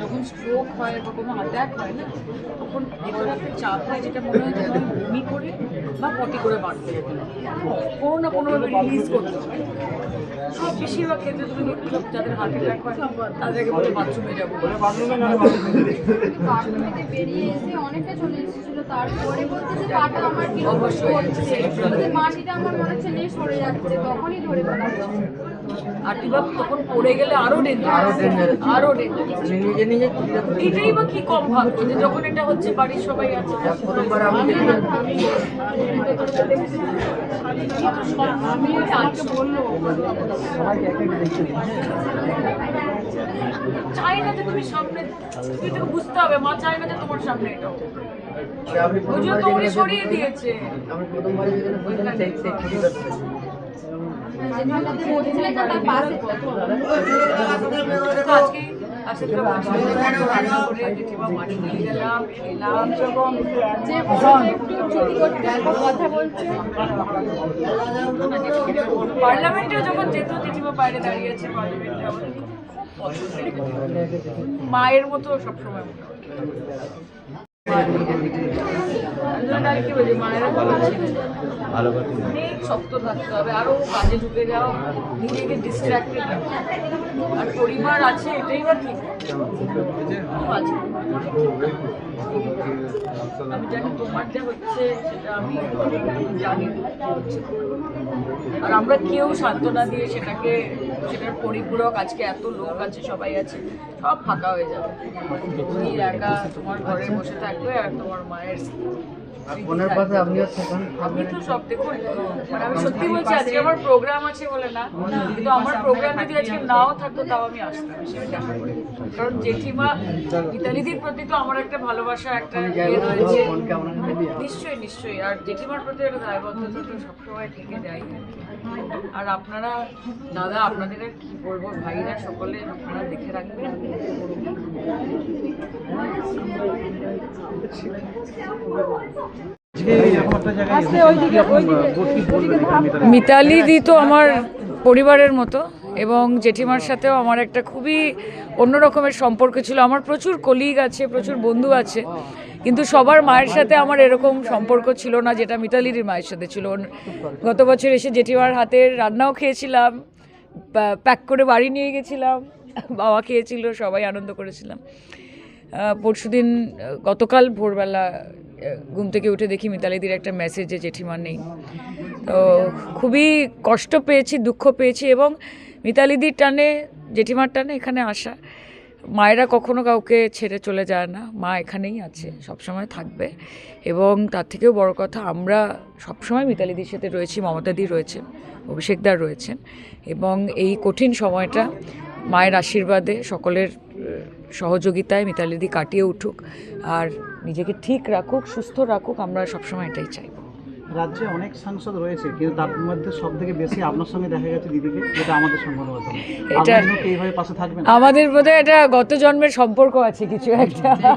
যখন স্ট্রোক হয় বা কোনো অ্যাটাক হয় না, তখন ভেতরে একটা চাপ হয় যেটা মনে হয় যেন বমি করে বা পটি করে বাড়তে কোনো না কোনোভাবে রিলিজ করতে হবে। সব বেশিরভাগ ক্ষেত্রে তুমি যাদের হার্ট অ্যাটাক হয়, তাদেরকে বলে বাথরুমে যাব। বাথরুমে বেরিয়ে এসে অনেকটা চলে তারপরে পাটা আমার কি অবশ্যই। মাটিটা আমার মনে হচ্ছে নিয়ে সরে যাচ্ছে তখনই ধরে ফেলা। আর কিবা তখন পড়ে গেলে আরও ডেঞ্জার আরও ডেঞ্জার নিজে নিজে এটাই বা কি কম ভাবছ যে যখন এটা হচ্ছে বাড়ির সবাই আছে প্রথমবার আমি আমি আজকে বলল। চাই না যে তুমি সামনে তুমি তো বুঝতে হবে মা চাই না যে তোমার সামনে এটা। পার্লামেন্টে যখন যেত জেঠিমা বাইরে দাঁড়িয়ে আছে পার্লামেন্টে আমাদের মায়ের মতো সবসময় ভালো কথা অনেক শক্ত থাকতে হবে আরও কাজে ঢুকে যাও নিজেকে ডিস্ট্রাক্টেড আর পরিবার আছে এটাই বা ঠিক আছে। আমি জানি তোমার হচ্ছে, সেটা আমি জানি। আর আমরা কেউ সান্ত্বনা দিয়ে সেটাকে, সেটার পরিপূরক আজকে এত লোক আছে, সবাই আছে, সব ফাঁকা হয়ে যাবে। তুমি একা তোমার ঘরে বসে থাকবে আর তোমার মায়ের আমি তো সব দেখুন। মানে আমি সত্যি বলছি আজকে আমার প্রোগ্রাম আছে বলে না কিন্তু আমার প্রোগ্রাম যদি আজকে নাও থাকতো তাও আমি আসতাম কারণ জেঠিমা গীতালিদির প্রতি তো আমার একটা ভালোবাসা একটা ইয়ে রয়েছে। মিলিয়ে নিশ্চয়ই নিশ্চয়ই। আর জেঠিমার প্রতি একটা দায়বদ্ধতা তো সবসময় থেকে যায়। আর আপনারা দাদা আপনাদের কি বলব? ভাইরা সকলে আপনারা দেখে রাখবেন। মিতালি দি তো আমার পরিবারের মতো এবং জেঠিমার সাথেও আমার একটা খুবই অন্য রকমের সম্পর্ক ছিল। আমার প্রচুর কলিগ আছে, প্রচুর বন্ধু আছে, কিন্তু সবার মায়ের সাথে আমার এরকম সম্পর্ক ছিল না যেটা মিতালির মায়ের সাথে ছিল। গত বছর এসে জেঠিমার হাতের রান্নাও খেয়েছিলাম প্যাক করে বাড়ি নিয়ে গেছিলাম, বাবা খেয়েছিল, সবাই আনন্দ করেছিলাম। পরশু দিন গতকাল ভোরবেলা ঘুম থেকে উঠে দেখি মিতালিদির একটা মেসেজ যে, জেঠিমা নেই। তো খুবই কষ্ট পেয়েছি, দুঃখ পেয়েছি এবং মিতালিদির টানে, জেঠিমার টানে এখানে আসা। মায়েরা কখনো কাউকে ছেড়ে চলে যায় না, মা এখানেই আছে, সবসময় থাকবে। এবং তার থেকেও বড় কথা, আমরা সবসময় মিতালিদির সাথে রয়েছি, মমতাদি রয়েছেন, অভিষেকদার রয়েছেন। এবং এই কঠিন সময়টা মায়ের আশীর্বাদে সকলের সহযোগিতায় মিতালিদি কাটিয়ে উঠুক আর নিজেকে ঠিক রাখুক সুস্থ রাখুক আমরা সবসময় এটাই চাইব। রাজ্যে অনেক সাংসদ রয়েছে কিন্তু তার মধ্যে সব থেকে বেশি আপনার সঙ্গে দেখা গেছে দিদিকে যেটা আমাদের সংবাদ মাধ্যম এটা- এইভাবে পাশে থাকবেন? আমাদের বোধহয় এটা গত জন্মের সম্পর্ক আছে কিছু একটা।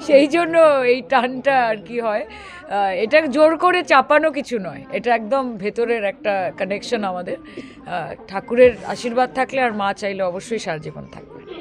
সেই জন্য এই টানটা আর কি হয়। এটা জোর করে চাপানো কিছু নয় এটা একদম ভেতরের একটা কানেকশন আমাদের। ঠাকুরের আশীর্বাদ থাকলে আর মা চাইলে অবশ্যই সারা জীবন থাকবে।